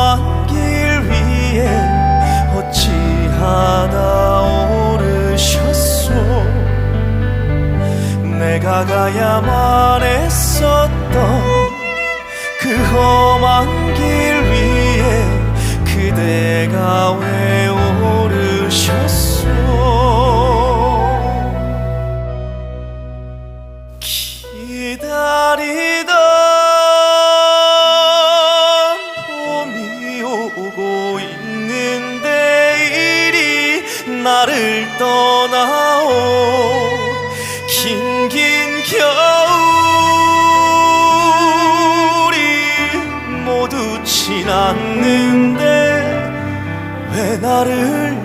험한 길 위에 어찌하다 오르셨소? 내가 가야만 했었던 그 험한 길 위에 그대가 왜 오르셨소? 기다리던 오고 있는데 이리 나를 떠나오. 긴긴 겨울이 모두 지났는데 왜 나를